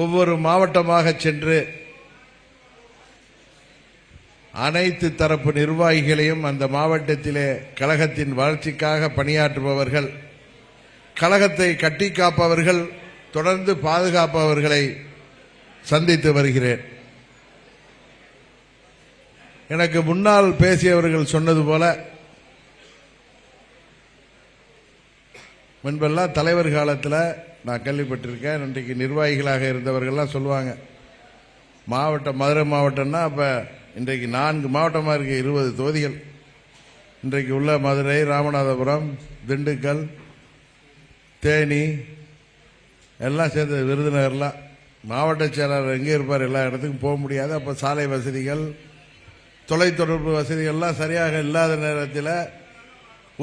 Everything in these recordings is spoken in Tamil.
ஒவ்வொரு மாவட்டமாக சென்று அனைத்து தரப்பு நிர்வாகிகளையும் அந்த மாவட்டத்திலே கழகத்தின் வளர்ச்சிக்காக பணியாற்றுபவர்கள் கழகத்தை கட்டி காப்பவர்கள் தொடர்ந்து பாதுகாப்பவர்களை சந்தித்து வருகிறேன். எனக்கு முன்னால் பேசியவர்கள் சொன்னது போல முன்பெல்லாம் தலைவர் காலத்தில் நான் கேள்விப்பட்டிருக்கேன். இன்றைக்கு நிர்வாகிகளாக இருந்தவர்கள்லாம் சொல்லுவாங்க மாவட்டம் மதுரை மாவட்டம்னா அப்போ இன்றைக்கு நான்கு மாவட்டமாக இருக்கு இருபது தொகுதிகள். இன்றைக்கு உள்ள மதுரை ராமநாதபுரம் திண்டுக்கல் தேனி எல்லாம் சேர்ந்த விருதுநகர்லாம். மாவட்ட செயலாளர் எங்கே இருப்பார் எல்லா இடத்துக்கும் போக முடியாது. அப்போ சாலை வசதிகள் தொலைத்தொடர்பு வசதிகள்லாம் சரியாக இல்லாத நேரத்தில்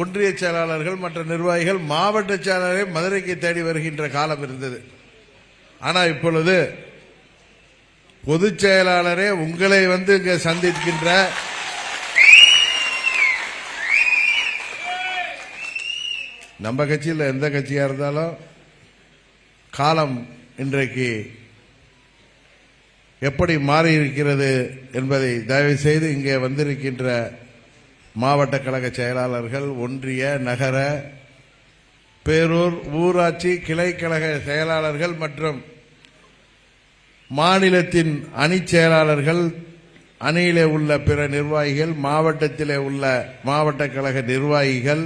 ஒன்றிய செயலாளர்கள் மற்ற நிர்வாகிகள் மாவட்ட செயலாளரை மதுரைக்கு தேடி வருகின்ற காலம் இருந்தது. ஆனால் இப்பொழுது பொதுச் செயலாளரே உங்களை வந்து இங்க சந்திக்கின்ற நம்ம கட்சியில் எந்த கட்சியா இருந்தாலும் காலம் இன்றைக்கு எப்படி மாறி இருக்கிறது என்பதை தயவு செய்து இங்கே வந்திருக்கின்ற மாவட்ட கழக செயலாளர்கள் ஒன்றிய நகர பேரூர் ஊராட்சி கிளை கழக செயலாளர்கள் மற்றும் மாநிலத்தின் அணி செயலாளர்கள் அணியிலே உள்ள பிற நிர்வாகிகள் மாவட்டத்திலே உள்ள மாவட்ட கழக நிர்வாகிகள்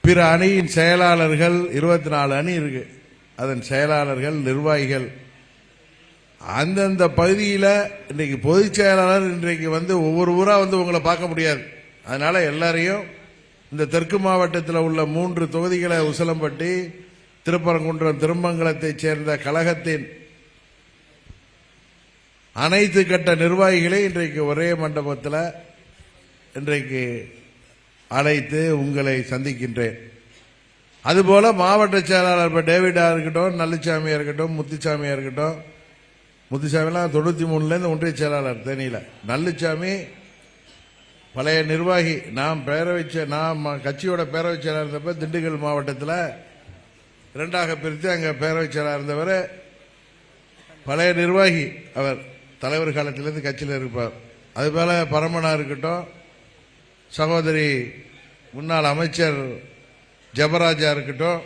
பிற அணியின் செயலாளர்கள் இருபத்தி நாலு அணி இருக்கு. அதன் செயலாளர்கள் நிர்வாகிகள். அந்தந்த பகுதியில் இன்றைக்கு பொதுச் செயலாளர் இன்றைக்கு வந்து ஒவ்வொரு ஊரா வந்து உங்களை பார்க்க முடியாது. அதனால எல்லாரையும் இந்த தெற்கு மாவட்டத்தில் உள்ள மூன்று தொகுதிகளை உசலம்பட்டி திருப்பரங்குன்றம் திருமங்கலத்தைச் சேர்ந்த கழகத்தின் அனைத்து கட்ட நிர்வாகிகளை இன்றைக்கு ஒரே மண்டபத்தில் இன்றைக்கு அழைத்து உங்களை சந்திக்கின்றேன். அதுபோல மாவட்ட செயலாளர் இப்போ டேவிடா இருக்கட்டும் நல்லுச்சாமியா இருக்கட்டும் முத்துச்சாமியா இருக்கட்டும் முத்துசாமிலாம் தொண்ணூற்றி மூணுலேருந்து ஒன்றிய செயலாளர் தெரியல நல்லுச்சாமி பழைய நிர்வாகி நாம் பேரவைச்ச நாம் கட்சியோட பேரவை செயலாளர் இருந்தப்ப திண்டுக்கல் மாவட்டத்தில் இரண்டாக பிரித்து அங்கே பேரவை செயலாளர் இருந்தவர் பழைய நிர்வாகி. அவர் தலைவர் காலத்திலேருந்து கட்சியில் இருப்பார். அதுபோல் பரமனா இருக்கட்டும் சகோதரி முன்னாள் அமைச்சர் ஜபராஜா இருக்கட்டும்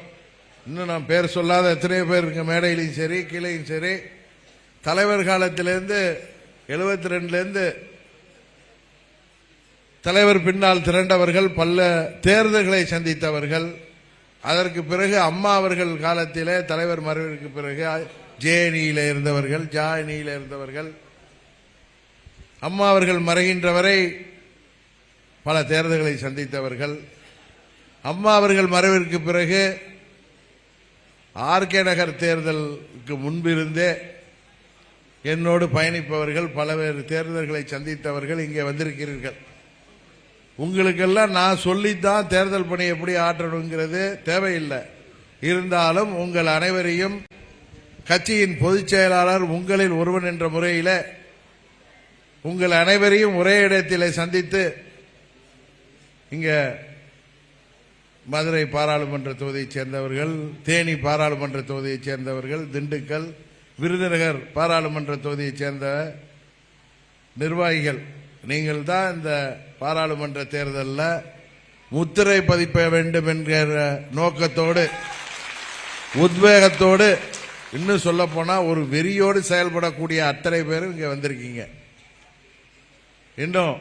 இன்னும் நான் பேர் சொல்லாத எத்தனையோ பேர் இருக்கு மேடையிலையும் சரி கீழையும் சரி. தலைவர் காலத்திலேருந்து எழுபத்தி ரெண்டுலேருந்து தலைவர் பின்னால் திரண்டவர்கள் பல தேர்தல்களை சந்தித்தவர்கள். அதற்கு பிறகு அம்மா அவர்கள் காலத்திலே தலைவர் மறைவிற்கு பிறகு ஜேஎனியில இருந்தவர்கள் ஜானியில இருந்தவர்கள். அம்மா அவர்கள் மறைகின்ற வரை பல தேர்தல்களை சந்தித்தவர்கள். அம்மா அவர்கள் மறைவிற்கு பிறகு ஆர்கே நகர் தேர்தலுக்கு முன்பிருந்தே என்னோடு பயணிப்பவர்கள் பலவேறு தேர்தல்களை சந்தித்தவர்கள் இங்கே வந்திருக்கிறீர்கள். உங்களுக்கெல்லாம் நான் சொல்லித்தான் தேர்தல் பணி எப்படி ஆற்றணுங்கிறது தேவையில்லை. இருந்தாலும் உங்கள் அனைவரையும் கட்சியின் பொதுச் செயலாளர் உங்களில் ஒருவன் என்ற முறையில் உங்கள் அனைவரையும் ஒரே இடத்திலே சந்தித்து இங்க மதுரை பாராளுமன்ற தொகுதியைச் சேர்ந்தவர்கள் தேனி பாராளுமன்ற தொகுதியைச் சேர்ந்தவர்கள் திண்டுக்கல் விருதுநகர் பாராளுமன்ற தொகுதியைச் சேர்ந்த நிர்வாகிகள். நீங்கள் தான் இந்த பாராளுமன்ற தேர்தலில் முத்திரை பதிப்ப வேண்டும் என்கிற நோக்கத்தோடு உத்வேகத்தோடு இன்னும் சொல்ல போனா ஒரு வெறியோடு செயல்படக்கூடிய அத்தனை பேரும் இங்க வந்திருக்கீங்க. இன்னும்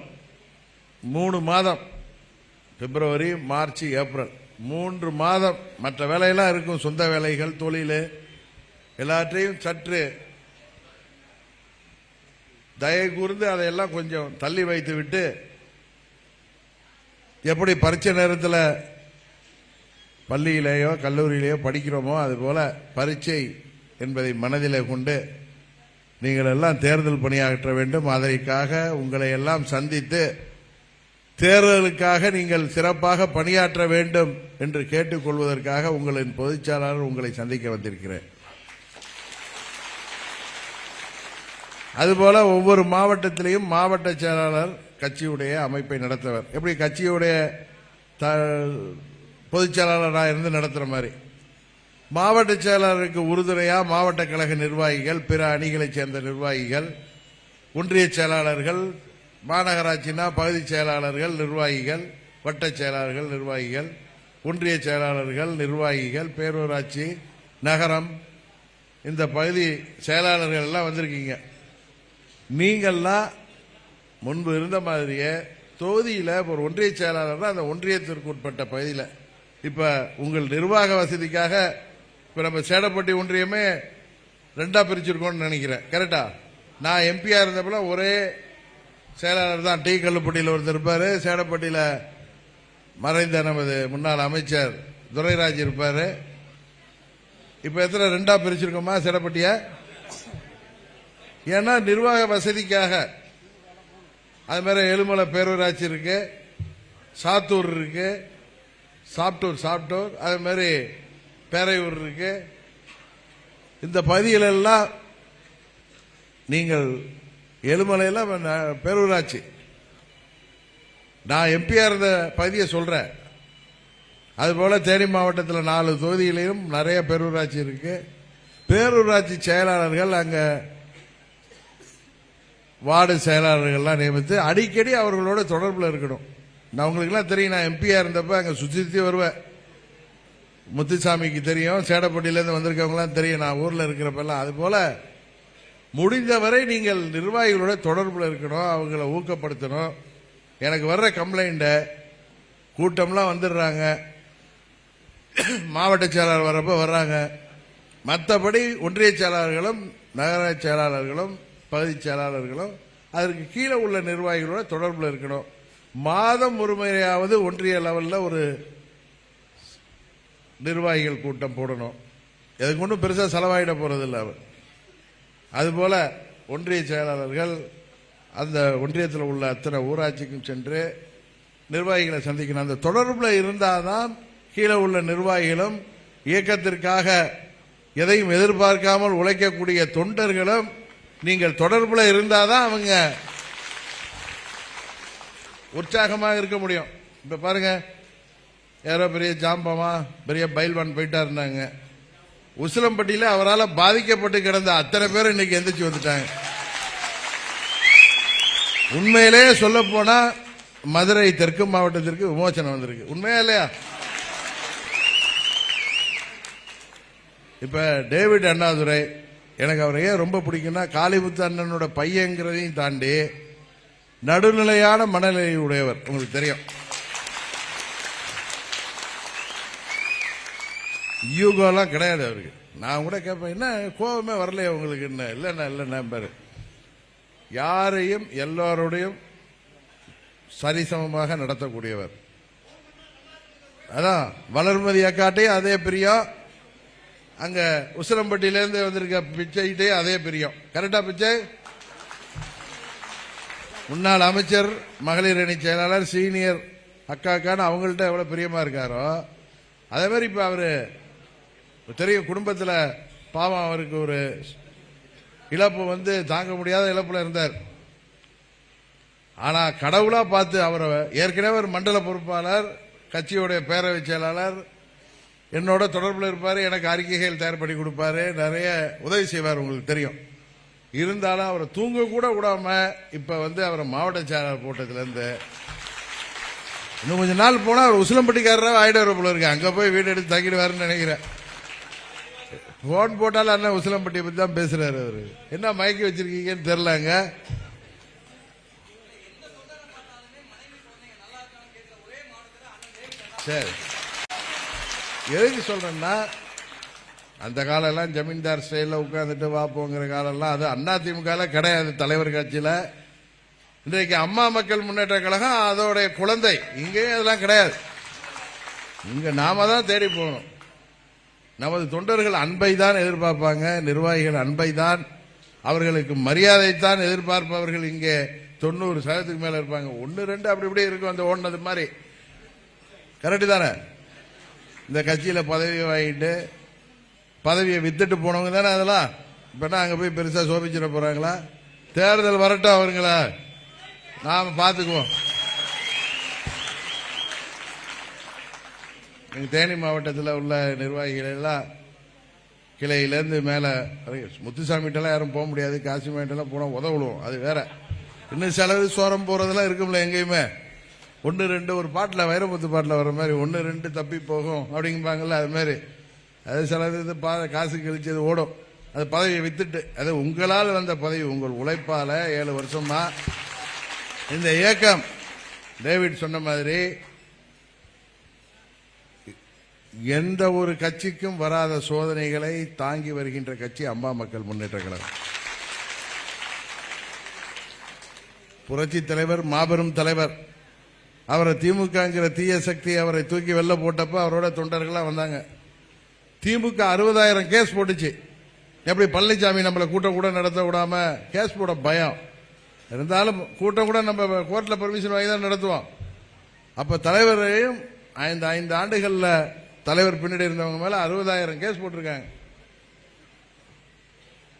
மூணு மாதம் பிப்ரவரி மார்ச் ஏப்ரல் மூன்று மாதம் மற்ற வேலையெல்லாம் இருக்கும் சொந்த வேலைகள் தொழில் எல்லாற்றையும் சற்று தயவு கூர்ந்து அதையெல்லாம் கொஞ்சம் தள்ளி வைத்து விட்டு எப்படி பரீட்சை நேரத்தில் பள்ளியிலேயோ கல்லூரியிலேயோ படிக்கிறோமோ அதுபோல பரீட்சை என்பதை மனதிலே கொண்டு நீங்கள் எல்லாம் தேர்தல் பணியாற்ற வேண்டும். அதற்காக உங்களை எல்லாம் சந்தித்து தேர்தலுக்காக நீங்கள் சிறப்பாக பணியாற்ற வேண்டும் என்று கேட்டுக்கொள்வதற்காக உங்களின் பொதுச்செயலாளர் உங்களை சந்திக்க வந்திருக்கிறேன். அதுபோல ஒவ்வொரு மாவட்டத்திலையும் மாவட்ட செயலாளர் கட்சியுடைய அமைப்பை நடத்துவர் எப்படி கட்சியுடைய த- பொதுச் செயலாளராக இருந்து நடத்துற மாதிரி. மாவட்ட செயலாளருக்கு உறுதுணையா மாவட்ட கழக நிர்வாகிகள் பிற அணிகளைச் சேர்ந்த நிர்வாகிகள் ஒன்றிய செயலாளர்கள் மாநகராட்சினா பகுதி செயலாளர்கள் நிர்வாகிகள் வட்ட செயலாளர்கள் நிர்வாகிகள் ஒன்றிய செயலாளர்கள் நிர்வாகிகள் பேரூராட்சி நகரம் இந்த பகுதி செயலாளர்கள் எல்லாம் வந்திருக்கீங்க. நீங்கள்லாம் முன்பு இருந்த மாதிரியே தொகுதியில் ஒரு ஒன்றிய செயலாளர்னா அந்த ஒன்றியத்திற்கு உட்பட்ட பகுதியில். இப்போ உங்கள் நிர்வாக வசதிக்காக இப்போ நம்ம சேடப்பட்டி ஒன்றியமே ரெண்டாக பிரிச்சிருக்கோம்னு நினைக்கிறேன். கரெக்டா நான் எம்பியாக இருந்தப்பல ஒரே செயலாளர் தான். டி கல்லுப்பட்டியில் ஒருத்தர் இருப்பார். சேடப்பட்டியில் மறைந்த நமது முன்னாள் அமைச்சர் துரைராஜ் இருப்பார். இப்போ எத்தனை ரெண்டாக பிரிச்சிருக்கோமா சேடப்பட்டியை? ஏன்னா நிர்வாக வசதிக்காக அது மாதிரி எழுமலை பேரூராட்சி இருக்கு சாத்தூர் இருக்கு சாப்டூர் சாப்டூர் அது மாதிரி பேரையூர் இருக்கு. இந்த பகுதிகளெல்லாம் நீங்கள் எழுமலையில் பேரூராட்சி. நான் எம்பியாக இருந்த பகுதியை சொல்கிறேன் அதுபோல் தேனி மாவட்டத்தில் நாலு தொகுதியிலையும் நிறைய பேரூராட்சி இருக்குது பேரூராட்சி செயலாளர்கள் அங்கே வார்டு செயலாளர்கள்லாம் நியமித்து அடிக்கடி அவர்களோட தொடர்பில் இருக்கணும். நான் உங்களுக்குலாம் தெரியும் நான் எம்பியா இருந்தப்ப அங்கே சுற்றி வருவேன். முத்துசாமிக்கு தெரியும் சேடப்பட்டியிலேருந்து வந்திருக்கவங்களாம் தெரியும் நான் ஊரில் இருக்கிறப்பெல்லாம். அதுபோல முடிந்தவரை நீங்கள் நிர்வாகிகளோட தொடர்பில் இருக்கணும் அவங்கள ஊக்கப்படுத்தணும். எனக்கு வர்ற கம்ப்ளைண்ட்டை கூட்டம்லாம் வந்துடுறாங்க. மாவட்ட செயலாளர் வரப்போ வர்றாங்க. மற்றபடி ஒன்றிய செயலாளர்களும் நகராட்சி செயலாளர்களும் பகுதி செயலாளர்களும் அதற்கு கீழே உள்ள நிர்வாகிகளோட தொடர்பில் இருக்கணும். மாதம் ஒரு முறையாவது ஒன்றிய லெவலில் ஒரு நிர்வாகிகள் கூட்டம் போடணும். எதுக்கு ஒன்றும் பெருசாக செலவாகிட போகிறதில்ல அவர். அதுபோல ஒன்றிய செயலாளர்கள் அந்த ஒன்றியத்தில் உள்ள அத்தனை ஊராட்சிக்கும் சென்று நிர்வாகிகளை சந்திக்கணும். அந்த தொடர்பில் இருந்தாதான் கீழே உள்ள நிர்வாகிகளும் இயக்கத்திற்காக எதையும் எதிர்பார்க்காமல் உழைக்கக்கூடிய தொண்டர்களும் நீங்கள் தொடர்பில் இருந்தாதான் அவங்க உற்சாகமாக இருக்க முடியும். இப்ப பாருங்க யாரோ பெரிய ஜாம்பமா பெரிய பைல்வான் போயிட்டா இருந்தாங்க உசிலம்பட்டியில அவரால் பாதிக்கப்பட்டு கிடந்த அத்தனை பேர் இன்னைக்கு எந்திரிச்சு வந்துட்டாங்க. உண்மையிலேயே சொல்ல போனா மதுரை தெற்கு மாவட்டத்திற்கு விமோசனம் வந்திருக்கு. உண்மையா இல்லையா? இப்ப டேவிட் அண்ணாதுரை எனக்கு அவரை ஏன் ரொம்ப பிடிக்கும்னா காளிமுத்து அண்ணனோட பையங்கிறதையும் தாண்டி நடுநிலையான மனநிலை உடையவர். உங்களுக்கு தெரியும். யூகோலாம் கிடையாது அவருக்கு. நான் கூட கேட்பேன் என்ன கோபமே வரலையே உங்களுக்கு? என்ன இல்லைண்ணா இல்லைண்ணா பாரு. யாரையும் எல்லோருடையும் சரிசமமாக நடத்தக்கூடியவர். அதான் வளர்மதி அக்காட்டையும் அதே பிரியம் அங்க உசிலம்பட்டியிலேருந்து வந்திருக்க பிச்சைகிட்டையும் அதே பிரியம். கரெக்டா பிச்சை? முன்னாள் அமைச்சர் மகளிர் அணி செயலாளர் சீனியர் அக்காக்கான்னு அவங்கள்ட்ட எவ்வளவு பிரியமா இருக்காரோ அதே மாதிரி இப்ப அவரு தெரியும் குடும்பத்தில் பாவம் அவருக்கு ஒரு இழப்பு வந்து தாங்க முடியாத இழப்புல இருந்தார். ஆனா கடவுளா பார்த்து அவரை ஏற்கனவே ஒரு மண்டல பொறுப்பாளர் கட்சியுடைய பேரவை செயலாளர் என்னோட தொடர்பில் இருப்பார் எனக்கு அறிக்கைகள் தயார் பண்ணி கொடுப்பாரு நிறைய உதவி செய்வார் உங்களுக்கு தெரியும். இருந்தாலும் அவரை தூங்க கூட விடாம இப்ப வந்து அவரை மாவட்ட செயலாளர் போட்டதுலேருந்து இன்னும் கொஞ்ச நாள் போனால் அவர் உசிலம்பட்டிக்காரராக ஆயிடுவார் போல இருக்கு. அங்கே போய் வீடு எடுத்து தங்கிடுவாருன்னு நினைக்கிறேன். ஃபோன் போட்டாலும் அண்ணன் உசிலம்பட்டியை பற்றி தான் பேசுகிறாரு அவர். என்ன மயக்கி வச்சிருக்கீங்கன்னு தெரிலங்க சரி. எதுக்கு சொல்றேன்னா அந்த காலம்லாம் ஜமீன்தார் ஸ்டைலில் உட்காந்துட்டு வாப்போங்கிற காலம்லாம் அது அண்ணா திமுக கிடையாது தலைவர் கட்சியில். இன்றைக்கு அம்மா மக்கள் முன்னேற்ற கழகம் அதோடைய குழந்தை. இங்கேயும் அதெல்லாம் கிடையாது. இங்கே நாம தான் தேடி போகணும். நமது தொண்டர்கள் அன்பை தான் எதிர்பார்ப்பாங்க நிர்வாகிகள் அன்பை தான் அவர்களுக்கு மரியாதை தான் எதிர்பார்ப்பவர்கள் இங்கே தொண்ணூறு சதவீதத்துக்கு மேலே இருப்பாங்க. ஒன்று ரெண்டு அப்படி இப்படி இருக்கும் அந்த ஓடினது மாதிரி. கரெக்டு தானே? இந்த கட்சியில பதவி வாங்கிட்டு பதவியை வித்துட்டு போனவங்க தானே அதெல்லாம்? இப்ப அங்கே அங்க போய் பெருசா சோபிச்சிட போறாங்களா? தேர்தல் வரட்டும் அவருங்களா. நாம பாத்துக்குவோம். தேனி மாவட்டத்தில் உள்ள நிர்வாகிகள் எல்லாம் கிளையிலேருந்து மேலே முத்துசாமிகிட்டலாம் யாரும் போக முடியாது காசிமாட்டெல்லாம் போனால் உதவுழுவோம் அது வேற. இன்னும் செலவு சோரம் போகிறதெல்லாம் இருக்கும்ல எங்கேயுமே. ஒன்று ரெண்டு ஒரு பாட்டில் வைரமுத்து பாட்டில் வர மாதிரி ஒன்று ரெண்டு தப்பி போகும் அப்படிங்குவாங்கல்ல அது மாதிரி. அது சிலது இது பா காசு கழிச்சது ஓடும். அது பதவியை வித்துட்டு அது உங்களால் வந்த பதவி உங்கள் உழைப்பால் ஏழு வருஷமா. இந்த இயக்கம் டேவிட் சொன்ன மாதிரி எந்த ஒரு கட்சிக்கும் வராத சோதனைகளை தாங்கி வருகின்ற கட்சி அம்மா மக்கள் முன்னேற்ற கழகம். புரட்சி தலைவர் மாபெரும் தலைவர் அவரை திமுகங்கிற தீய சக்தி அவரை தூக்கி வெளில போட்டப்ப அவரோட தொண்டர்கள்லாம் வந்தாங்க. திமுக அறுபதாயிரம் கேஸ் போட்டுச்சு. எப்படி பழனிசாமி நம்மளை கூட்டம் கூட நடத்த விடாம கேஸ் போட பயம். இருந்தாலும் கூட்டம் கூட நம்ம கோர்ட்ல பர்மிஷன் வாங்கி தான் நடத்துவோம். அப்ப தலைவரையும் ஐந்து ஐந்து ஆண்டுகள்ல தலைவர் பின்னாடி இருந்தவங்க மேல அறுபதாயிரம் கேஸ் போட்டிருக்காங்க.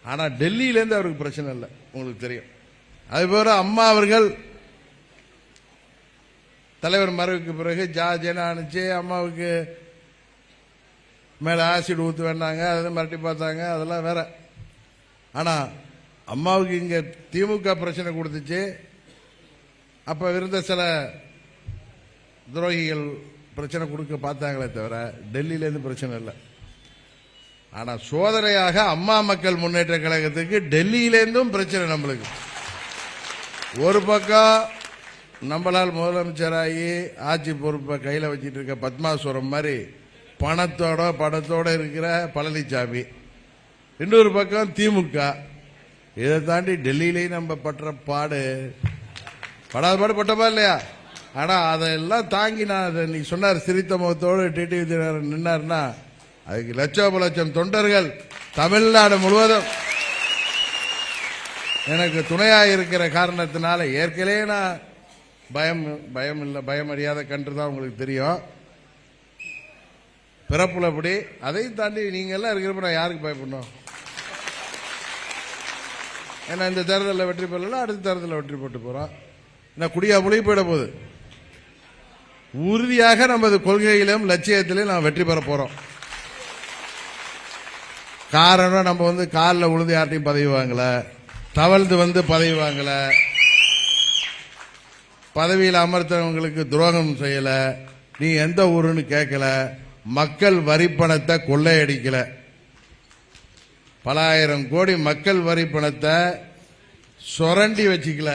ஆனா டெல்லியிலேருந்து அவருக்கு பிரச்சனை இல்லை. உங்களுக்கு தெரியும். அது போல அம்மா அவர்கள் தலைவர் மறைவுக்கு பிறகு ஜார்ஜின்னு அனுப்பிச்சு அம்மாவுக்கு மேலே ஆசிட் ஊற்று வேண்டாங்க அதெல்லாம் மிரட்டி பார்த்தாங்க அதெல்லாம் வேற. ஆனால் அம்மாவுக்கு இங்கே திமுக பிரச்சனை கொடுத்துச்சு. அப்போ இருந்த சில துரோகிகள் பிரச்சனை கொடுக்க பார்த்தாங்களே தவிர டெல்லியிலேருந்து பிரச்சனை இல்லை. ஆனால் சோதனையாக அம்மா மக்கள் முன்னேற்ற கழகத்துக்கு டெல்லியிலேருந்தும் பிரச்சனை நம்மளுக்கு. ஒரு பக்கம் நம்மளால் முதலமைச்சராகி ஆட்சி பொறுப்பை கையில் வச்சுட்டு இருக்க பத்மாசுரம் மாதிரி பணத்தோட படத்தோட இருக்கிற பழனிசாமி இன்னொரு பக்கம் திமுக. இதை தாண்டி டெல்லியிலேயும் நம்ம பற்ற பாடு. படாத பாடு பட்டப்பா இல்லையா? ஆனா அதெல்லாம் தாங்கி நான் அதை நீ சொன்னார் சிரித்த முகத்தோடு டிடிவி விஜயநாதன் நின்னார்னா அதுக்கு லட்சோப லட்சம் தொண்டர்கள் தமிழ்நாடு முழுவதும். எனக்கு துணையாக இருக்கிற காரணத்தினால ஏற்கனவே நான் பயம் பயம் இல்லை பயம் அறியாத கன்று தான் உங்களுக்கு தெரியும். பிறப்புல அப்படி அதையும் தாண்டி நீங்க எல்லாம் இருக்கிறப்ப நான் யாருக்கு பயப்படணும்? ஏன்னா இந்த தேர்தலில் வெற்றி பெறல அடுத்த தேர்தலில் வெற்றி போட்டு போறோம். என்ன குடியா புளி போயிட போகுது. உறுதியாக நமது கொள்கையிலும் லட்சியத்திலும் நாம் வெற்றி பெற போறோம். காரணம் நம்ம வந்து காலில் உழுது யார்ட்டையும் பதவி வாங்கல. தவழ்ந்து வந்து பதவி வாங்கலை. பதவியில் அமர்த்தவங்களுக்கு துரோகம் செய்யல. நீ எந்த ஊருன்னு கேட்கல மக்கள் வரி பணத்தை கொள்ளையடிக்கல. பல ஆயிரம் கோடி மக்கள் வரி பணத்தை சுரண்டி வச்சுக்கல.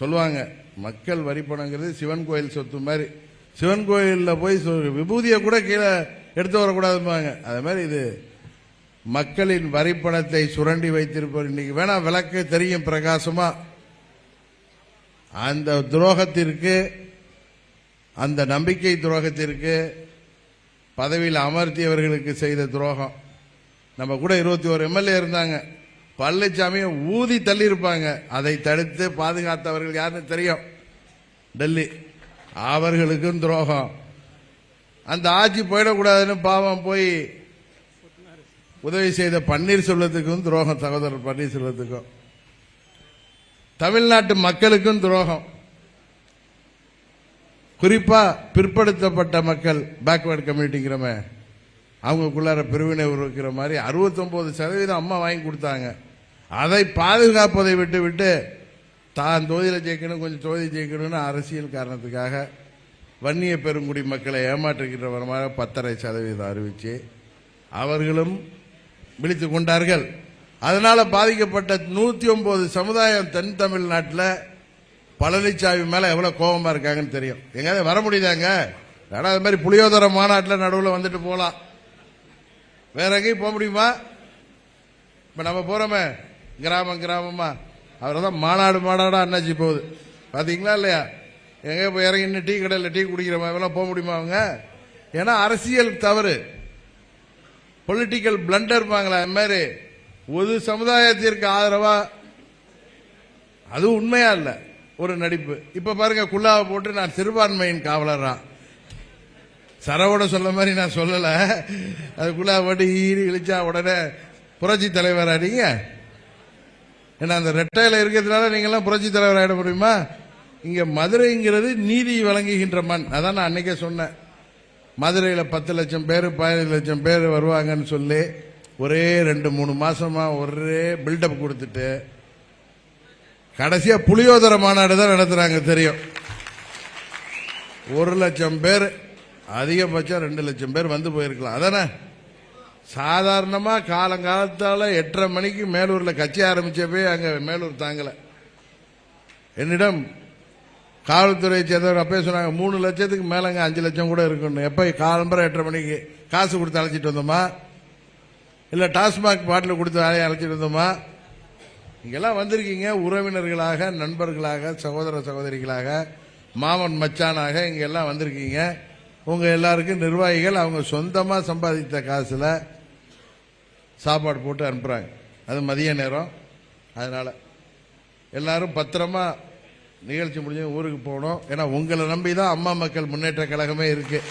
சொல்லுவாங்க மக்கள் வரி பணங்கிறது சிவன் கோயில் சொத்து மாதிரி. சிவன் கோயிலில் போய் விபூதியை கூட கீழே எடுத்து வரக்கூடாதும்பாங்க. அது மாதிரி இது மக்களின் வரி பணத்தை சுரண்டி வைத்திருப்பவர் இன்னைக்கு வேணா விளக்கு தெரியும் பிரகாசமாக அந்த துரோகத்திற்கு அந்த நம்பிக்கை துரோகத்திற்கு பதவியில் அமர்த்தியவர்களுக்கு செய்த துரோகம். நம்ம கூட இருபத்தி ஒரு எம்எல்ஏ இருந்தாங்க. பழனிசாமியை ஊதி தள்ளியிருப்பாங்க. அதை தடுத்து பாதுகாத்தவர்கள் யாருன்னு தெரியும். டெல்லி. அவர்களுக்கும் துரோகம். அந்த ஆட்சி போயிடக்கூடாதுன்னு பாவம் போய் உதவி செய்த பன்னீர்செல்வத்துக்கும் துரோகம் சகோதரர் பன்னீர்செல்வத்துக்கும். தமிழ்நாட்டு மக்களுக்கும் துரோகம். குறிப்பா பிற்படுத்தப்பட்ட மக்கள் பேக்வேர்டு கம்யூனிட்டிங்கிறமே அவங்களுக்குள்ளார பிரிவினை உருவாக்கிற மாதிரி 69% சதவீதம் அம்மா வாங்கி கொடுத்தாங்க. அதை பாதுகாப்பதை விட்டு விட்டு தான் தொகுதியில் ஜெயிக்கணும் கொஞ்சம் தொகுதி ஜெயிக்கணும்னு அரசியல் காரணத்துக்காக வன்னிய பெருங்குடி மக்களை ஏமாற்றுகின்றவரமாக பத்தரை சதவீதம் அறிவித்து அவர்களும் விழித்து கொண்டார்கள். அதனால பாதிக்கப்பட்ட நூத்தி ஒன்பது சமுதாயம் தென் தமிழ்நாட்டில் பழனிசாமி மேல எவ்வளவு கோபமா இருக்காங்கன்னு தெரியும். எங்கேயாவது வர முடியுதாங்க? வேணா அது மாதிரி புளியோதர மாநாட்டில் நடுவில் வந்துட்டு போகலாம் வேற எங்கேயும் போக முடியுமா? இப்ப நம்ம போறோமே கிராமம் கிராமமா. அவர்தான் மாநாடு மாநாடா அண்ணாச்சி போகுது. பாத்தீங்களா இல்லையா? எங்க போய் இறங்கின்னு டீ கடையில் டீ குடிக்கிற மாதிரிலாம் போக முடியுமா அவங்க? ஏன்னா அரசியல் தவறு. பொலிட்டிக்கல் பிளண்டர்பாங்களா அது மாதிரி. ஒரு சமுதாயத்திற்கு ஆதரவா? அது உண்மையா இல்ல ஒரு நடிப்பு. இப்ப பாருங்க குல்லாவை போட்டு நான் சிறுபான்மையின் காவலரா. சரவோட சொல்ல மாதிரி நான் சொல்லல. அது குல்லாவை போட்டு ஈடு இழிச்சா உடனே புரட்சி தலைவரா நீங்க? ஏன்னா அந்த ரெட்டையில இருக்கிறதுனால நீங்க எல்லாம் புரட்சி தலைவர் ஆகிட முடியுமா? இங்க மதுரைங்கிறது நீதி வழங்குகின்ற மண். அதான் நான் அன்னைக்கே சொன்னேன். மதுரையில் பத்து லட்சம் பேர் பதினஞ்சு லட்சம் பேர் வருவாங்கன்னு சொல்லி. ஒரே ரெண்டு மூணு மாசமா ஒரே பில்டப் கொடுத்துட்டு கடைசியா புளியோதர மாநாடு தான் நடத்துறாங்க தெரியும். ஒரு லட்சம் பேர் அதிகபட்சம் ரெண்டு லட்சம் பேர் வந்து போயிருக்கலாம். அதானே? சாதாரணமா காலங்காலத்தால எட்டரை மணிக்கு மேலூர்ல கட்சி ஆரம்பிச்சப்பே அங்க மேலூர் தாங்கல. என்னிடம் காவல்துறை சேர்ந்தவர் அப்பயே சொன்னாங்க மூணு லட்சத்துக்கு மேலங்க அஞ்சு லட்சம் கூட இருக்கணும். எப்ப காலம்பரம் எட்டரை மணிக்கு காசு கொடுத்து அழைச்சிட்டு வந்தோமா? இல்ல டாஸ்மாக் பாட்டில் கொடுத்து வேலையை அழைச்சிட்டு வந்தோமா? இங்கெல்லாம் வந்திருக்கீங்க. உறவினர்களாக நண்பர்களாக சகோதர சகோதரிகளாக மாமன் மச்சானாக இங்க எல்லாம் வந்திருக்கீங்க. உங்க எல்லாருக்கும் நிர்வாகிகள் அவங்க சொந்தமா சம்பாதித்த காசுல சாப்பாடு போட்டு அனுப்புறாங்க. அது மதிய நேரம். அதனால எல்லாரும் பத்திரமா நிகழ்ச்சி முடிஞ்சு ஊருக்கு போகணும். ஏன்னா உங்களை நம்பி தான் அம்மா மக்கள் முன்னேற்ற கழகமே இருக்கு.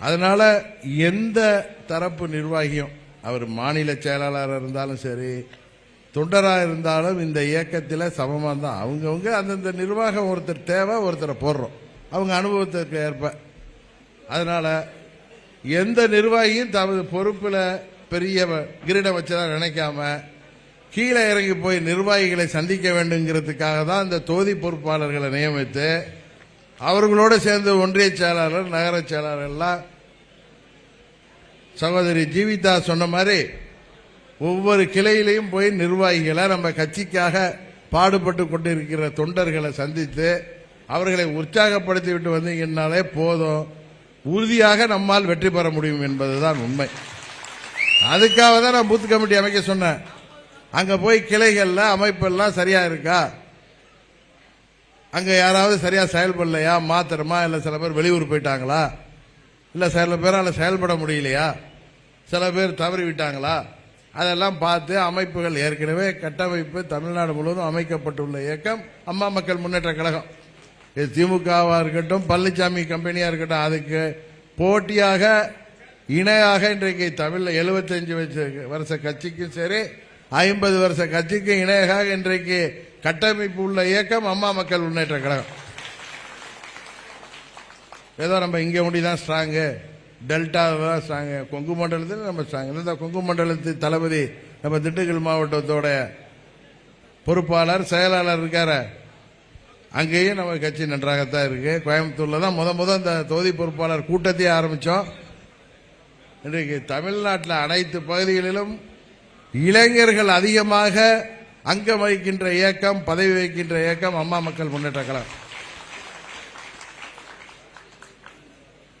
அதனால எந்த தரப்பு நிர்வாகியும் அவர் மாநில செயலாளராக இருந்தாலும் சரி தொண்டராக இருந்தாலும் இந்த இயக்கத்தில் சமமாக தான் அவங்கவுங்க அந்தந்த நிர்வாகம் ஒருத்தர் தேவை ஒருத்தரை போடுறோம். அவங்க அனுபவத்திற்கு ஏற்ப. அதனால் எந்த நிர்வாகியும் தமது பொறுப்பில் பெரிய கிரீடம் வச்சதாக நினைக்காம கீழே இறங்கி போய் நிர்வாகிகளை சந்திக்க வேண்டுங்கிறதுக்காக தான் இந்த தொகுதி பொறுப்பாளர்களை நியமித்து அவர்களோடு சேர்ந்து ஒன்றிய செயலாளர் நகர செயலாளர் எல்லாம் சகோதரி ஜீவிதா சொன்ன மாதிரி ஒவ்வொரு கிளையிலையும் போய் நிர்வாகிகளை நம்ம கட்சிக்காக பாடுபட்டு கொண்டிருக்கிற தொண்டர்களை சந்தித்து அவர்களை உற்சாகப்படுத்தி விட்டு வந்தீங்கன்னாலே போதும். உறுதியாக நம்மால் வெற்றி பெற முடியும் என்பதுதான் உண்மை. அதுக்காக தான் நான் பூத் கமிட்டி அமைக்க சொன்னேன். அங்க போய் கிளைகள்ல அமைப்பெல்லாம் சரியா இருக்கா? அங்க யாராவது சரியா செயல்படலையா? மாத்திரமா இல்ல சில பேர் வெளியூர் போயிட்டாங்களா? இல்ல சில பேரால செயல்பட முடியலையா? சில பேர் தவறி விட்டாங்களா? அதெல்லாம் பார்த்து அமைப்புகள் ஏற்கனவே கட்டமைப்பு தமிழ்நாடு முழுவதும் அமைக்கப்பட்டுள்ள இயக்கம் அம்மா மக்கள் முன்னேற்ற கழகம். இது திமுகவா இருக்கட்டும் பழனிசாமி கம்பெனியா இருக்கட்டும் அதுக்கு போட்டியாக இணையாக இன்றைக்கு தமிழ்ல 75 வருஷ கட்சிக்கும் சரி ஐம்பது வருஷ கட்சிக்கும் இணையாக இன்றைக்கு கட்டமைப்பு உள்ள இயக்கம் அம்மா மக்கள் முன்னேற்ற கழகம். ஏதோ நம்ம இங்கே முடி தான் ஸ்ட்ராங்கு டெல்டா தான் ஸ்ட்ராங்கு கொங்கு மண்டலத்தில் நம்ம ஸ்ட்ராங் இந்த கொங்கு மண்டலத்து தளபதி நம்ம திண்டுக்கல் மாவட்டத்தோட பொறுப்பாளர் செயலாளர் இருக்கார. அங்கேயும் நம்ம கட்சி நன்றாகத்தான் இருக்கு. கோயம்புத்தூர்ல தான் முத முத இந்த தொகுதி பொறுப்பாளர் கூட்டத்தையே ஆரம்பித்தோம் இன்றைக்கு தமிழ்நாட்டில் அனைத்து பகுதிகளிலும் இளைஞர்கள் அதிகமாக அங்கம் வகிக்கின்ற இயக்கம் பதவி வகிக்கின்ற இயக்கம் அம்மா மக்கள் முன்னேற்ற கழகம்.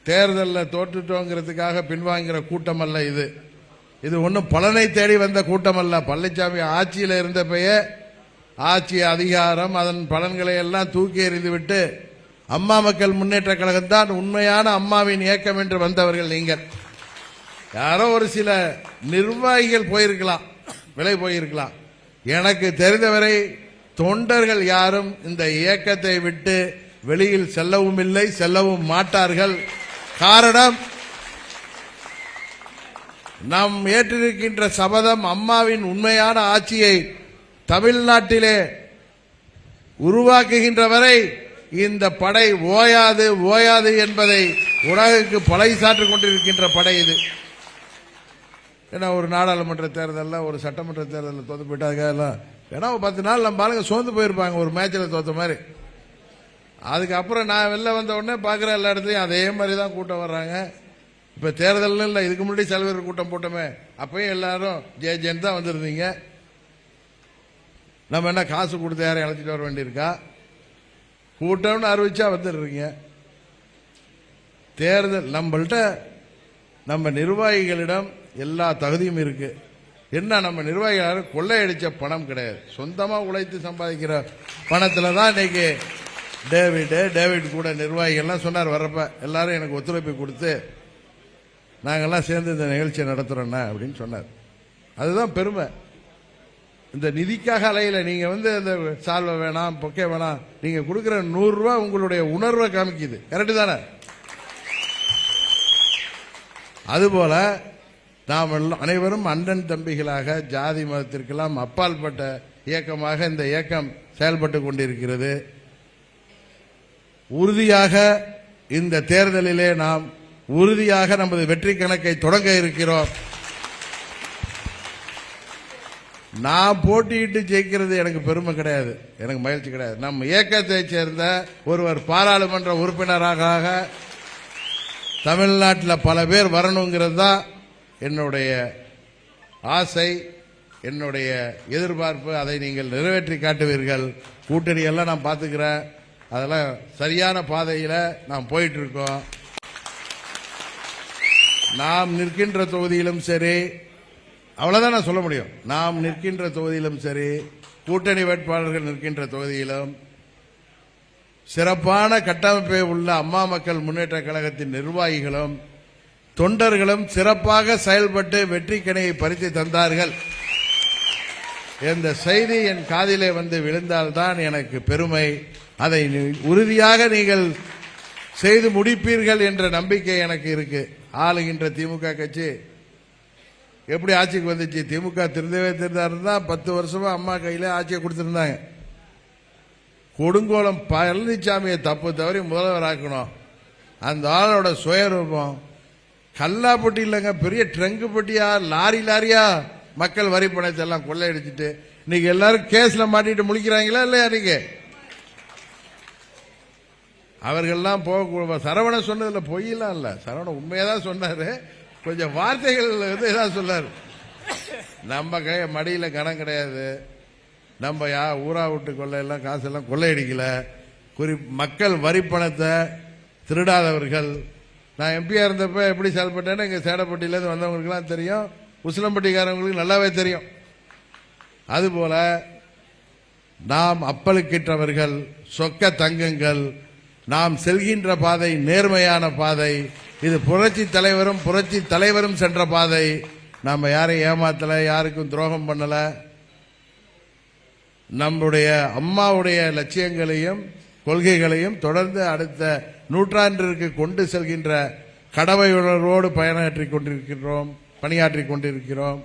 தேர்தலில் தோற்றுட்டோங்கிறதுக்காக பின்வாங்குகிற கூட்டம் அல்ல இது. இது ஒன்றும் பலனை தேடி வந்த கூட்டம் அல்ல பழனிசாமி ஆட்சியில் இருந்தப்பயே ஆட்சி அதிகாரம் அதன் பலன்களை எல்லாம் தூக்கி எறிந்துவிட்டு அம்மா மக்கள் முன்னேற்ற கழகம் தான் உண்மையான அம்மாவின் இயக்கம் என்று வந்தவர்கள் நீங்கள். யாரோ ஒரு சில நிர்வாகிகள் போயிருக்கலாம் விலை போயிருக்கலாம். எனக்கு தெரிந்தவரை தொண்டர்கள் யாரும் இந்த இயக்கத்தை விட்டு வெளியில் செல்லவும் இல்லை செல்லவும் மாட்டார்கள். காரணம் நாம் ஏற்றிருக்கின்ற சபதம் அம்மாவின் உண்மையான ஆட்சியை தமிழ்நாட்டிலே உருவாக்குகின்ற வரை இந்த படை ஓயாது ஓயாது என்பதை உலகுக்கு படை சாற்றிக் கொண்டிருக்கின்ற படை இது. ஏன்னா ஒரு நாடாளுமன்ற தேர்தலில் ஒரு சட்டமன்ற தேர்தலில் தோத்து போயிட்டாங்க எல்லாம் ஏன்னா ஒரு பத்து நாள் நம்ம ஆளுங்க சோர்ந்து போயிருப்பாங்க ஒரு மேட்சில் தோத்த மாதிரி. அதுக்கப்புறம் நான் வெளில வந்த உடனே பார்க்குற எல்லா இடத்துலையும் அதே மாதிரி தான் கூட்டம் வர்றாங்க. இப்போ தேர்தல் இல்லை இதுக்கு முன்னாடி செலவர் கூட்டம் போட்டோமே. அப்பயும் எல்லாரும் ஜே ஜென் தான் வந்திருந்தீங்க. நம்ம என்ன காசு கொடுத்து யாரையும் அழைச்சிட்டு வர வேண்டியிருக்கா? கூட்டம்னு அறிவிச்சா வந்துடுறீங்க. தேர்தல் நம்மள்கிட்ட நம்ம நிர்வாகிகளிடம் எல்லா தகுதியும் இருக்கு. என்ன நம்ம நிர்வாகிகள் கொள்ளையடிச்ச பணம் கிடையாது. சொந்தமாக உழைத்து சம்பாதிக்கிற பணத்தில் தான் இன்னைக்கு டேவிடு டேவிட் கூட நிர்வாகிகள்லாம் சொன்னார் வரப்ப எல்லாரும் எனக்கு ஒத்துழைப்பு கொடுத்து நாங்கள்லாம் சேர்ந்து இந்த நிகழ்ச்சியை நடத்துகிறோண்ணா அப்படின்னு சொன்னார். அதுதான் பெருமை. இந்த நிதிக்காக அலையில நீங்கள் வந்து இந்த சால்வை வேணாம் பொக்கே வேணாம் நீங்கள் கொடுக்குற நூறுரூவா உங்களுடைய உணர்வை காமிக்குது. கரெக்டு தானே? அதுபோல நாம் அனைவரும் அண்ணன் தம்பிகளாக ஜாதி மதத்திற்கெல்லாம் அப்பாற்பட்ட இயக்கமாக இந்த இயக்கம் செயல்பட்டு கொண்டிருக்கிறது. உறுதியாக இந்த தேர்தலிலே நாம் உறுதியாக நமது வெற்றி கணக்கை தொடங்க இருக்கிறோம். நான் போட்டியிட்டு ஜெயிக்கிறது எனக்கு பெருமை கிடையாது. எனக்கு மகிழ்ச்சி கிடையாது. நம்ம இயக்கத்தை சேர்ந்த ஒருவர் பாராளுமன்ற உறுப்பினராக தமிழ்நாட்டில் பல பேர் வரணுங்கிறது தான் என்னுடைய ஆசை என்னுடைய எதிர்பார்ப்பு அதை நீங்கள் நிறைவேற்றி காட்டுவீர்கள். கூட்டணி எல்லாம் நான் பார்த்துக்கிறேன். அதெல்லாம் சரியான பாதையில் நாம் போயிட்டு இருக்கோம் நாம் நிற்கின்ற தொகுதியிலும் சரி அவ்வளவுதான் நான் சொல்ல முடியும். நாம் நிற்கின்ற தொகுதியிலும் சரி கூட்டணி வேட்பாளர்கள் நிற்கின்ற தொகுதியிலும் சிறப்பான கட்டமைப்பை உள்ள அம்மா மக்கள் முன்னேற்ற கழகத்தின் நிர்வாகிகளும் தொண்டர்களும் சிறப்பாக செயல்பட்டு வெற்றி பறித்து தந்தார்கள். இந்த செய்தி என் காதிலே வந்து விழுந்தால்தான் எனக்கு பெருமை. அதை உறுதியாக நீங்கள் செய்து முடிப்பீர்கள் என்ற நம்பிக்கை எனக்கு இருக்கு. ஆளுகின்ற திமுக கட்சி. எப்படி ஆட்சிக்கு வந்துச்சு? திமுக திருந்தவே திருந்தாருந்தா பத்து வருஷமா அம்மா கையில ஆட்சியை கொடுத்திருந்தாங்க. கொடுங்கோலம் பழனிசாமியை தப்பு தவறி முதல்வர் ஆக்கணும் அந்த ஆளோட சுயரூபம் கல்லாப்பட்டி இல்லைங்க பெரிய ட்ரங்கு பட்டியா லாரி லாரியா? மக்கள் வரி பணத்தை எல்லாம் கொள்ளையடிச்சிட்டு இன்னைக்கு எல்லாரும் கேஸ்ல மாட்டிட்டு முழிக்கிறாங்களா இல்லையா நீங்க அவர்கள்லாம் போக சரவணன் சொன்னதுல பொய்யெல்லாம் இல்ல. சரவணன் உண்மையதான் சொன்னாரு. கொஞ்சம் வார்த்தைகள் வந்து ஏதாவது சொன்னாரு. நம்ம கை மடியில கணம் கிடையாது. நம்ம யா ஊரா விட்டு கொள்ளையெல்லாம் காசெல்லாம் கொள்ளையடிக்கல. குறி மக்கள் வரி பணத்தை திருடாதவர்கள் நான் எம்பியா இருந்தப்ப எப்படி செயல்பட்டேன்னு எங்க சேடப்பட்டியிலேருந்து வந்தவங்களுக்குலாம் தெரியும். உசிலம்பட்டிக்காரவங்களுக்கு நல்லாவே தெரியும். அதுபோல நாம் அப்பலுக்கிட்டவர்கள் சொக்க தங்கங்கள் நாம் செல்கின்ற பாதை நேர்மையான பாதை இது புரட்சி தலைவரும் புரட்சி தலைவரும் சென்ற பாதை. நாம யாரையும் ஏமாத்தல யாருக்கும் துரோகம் பண்ணல. நம்முடைய அம்மாவுடைய லட்சியங்களையும் கொள்கைகளையும் தொடர்ந்து அடுத்த நூற்றாண்டிற்கு கொண்டு செல்கின்ற கடமை உணர்வோடு பயனாற்றிக் கொண்டிருக்கிறோம் பணியாற்றிக் கொண்டிருக்கிறோம்.